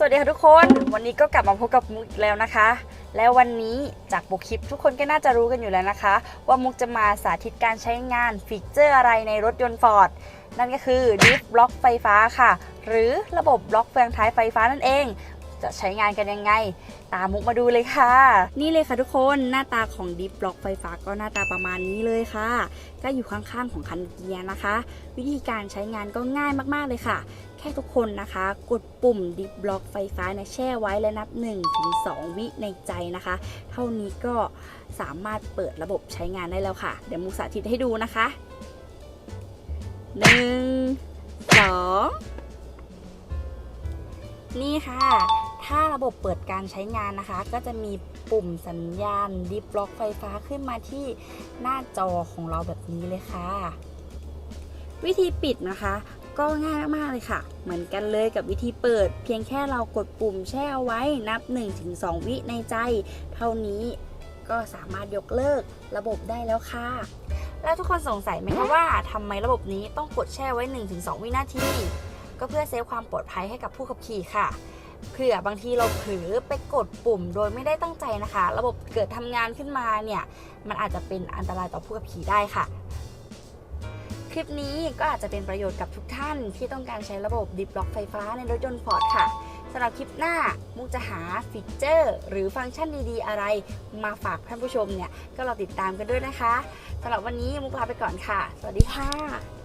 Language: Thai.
สวัสดีค่ะทุกคนวันนี้ก็กลับมาพบกับมุกอีกแล้วนะคะ แล้ววันนี้จากโปกคลิปทุกคนก็น่าจะรู้กันอยู่แล้วนะคะ ว่ามุกจะมาสาธิตการใช้งานฟีเจอร์อะไรในรถยนต์ฟอร์ดนั่นก็คือดิฟบล็อกไฟฟ้าค่ะ หรือระบบบล็อกเฟืองท้ายไฟฟ้านั่นเอง จะใช้งานกันยังไง ตามมุกมาดูเลยค่ะ นี่เลยค่ะทุกคนหน้าตาของดิฟบล็อกไฟฟ้าก็หน้าตาประมาณนี้เลยค่ะ ก็อยู่ข้างๆของคันเกียร์นะคะ วิธีการใช้งานก็ง่ายมากๆเลยค่ะ แค่ทุกคนนะคะ กดปุ่มดิฟบล็อกไฟฟ้านี่ยแช่ไว้และนับ 1-2 วิในใจนะคะ เท่านี้ก็สามารถเปิดระบบใช้งานได้แล้วค่ะ เดี๋ยวมุสาธิตให้ดูนะคะ 1 2 นี่ค่ะ ถ้าระบบเปิดการใช้งานนะคะ ก็จะมีปุ่มสัญญาณดิฟบล็อกไฟฟ้าขึ้นมาที่หน้าจอของเราแบบนี้เลยค่ะวิธีปิดนะคะ ก็ง่ายมากๆเลยค่ะ เหมือนกันเลยกับวิธีเปิด เพียงแค่เรากดปุ่มแช่เอาไว้นับ 1-2 วิในใจ เท่านี้ก็สามารถยกเลิกระบบได้แล้วค่ะ แล้วทุกคนสงสัยไหมคะว่าทำไมระบบนี้ต้องกดแช่ไว้ 1-2 วินาที ก็เพื่อเซฟความปลอดภัยให้กับผู้ขับขี่ค่ะเผื่อบางทีเราเผลอไปกดปุ่มโดยไม่ได้ตั้งใจนะคะ ระบบเกิดทำงานขึ้นมาเนี่ย มันอาจจะเป็นอันตรายต่อผู้ขับขี่ได้ค่ะ คลิปนี้ก็อาจจะเป็นประโยชน์กับทุกท่านที่ต้องการใช้ระบบดิบล็อกไฟฟ้าในรถยนต์ฟอร์ดค่ะสำหรับคลิปหน้ามุกจะหาฟีเจอร์ หรือฟังก์ชันดีๆ อะไร มาฝากท่านผู้ชมเนี่ย ก็รอติดตามกันด้วยนะคะสำหรับวันนี้มุกลาไปก่อนค่ะ สวัสดีค่ะ